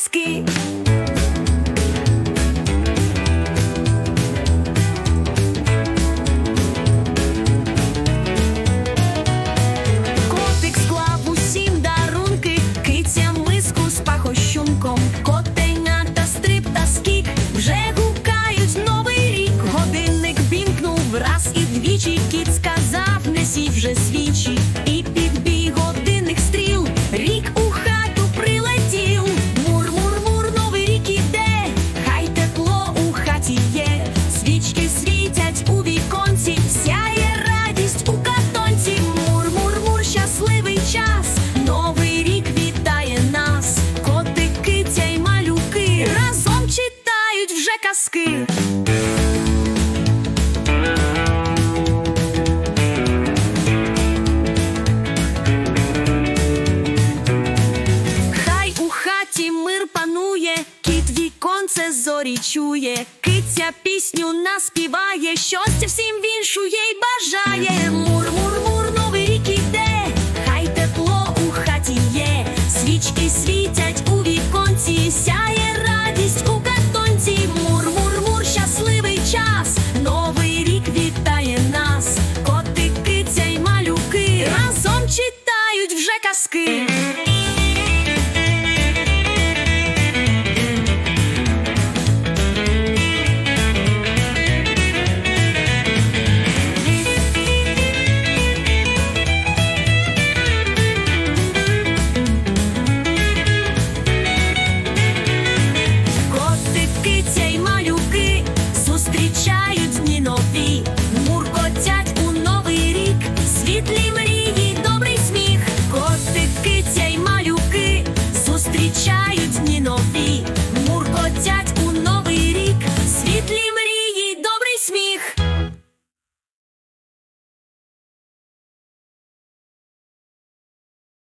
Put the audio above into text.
казки. Котик склав усім дарунки, киця миску з пахощунком, котенята стрип та скік, вже гукають новий рік. Годинник вімкнув раз і двічі. Кіт сказав, несіть вже свічі, казки. Хай у хаті мир панує, кіт віконце зорі чує, киця пісню наспіває, щастя всім віншує й бажає. Мур, мур, skis.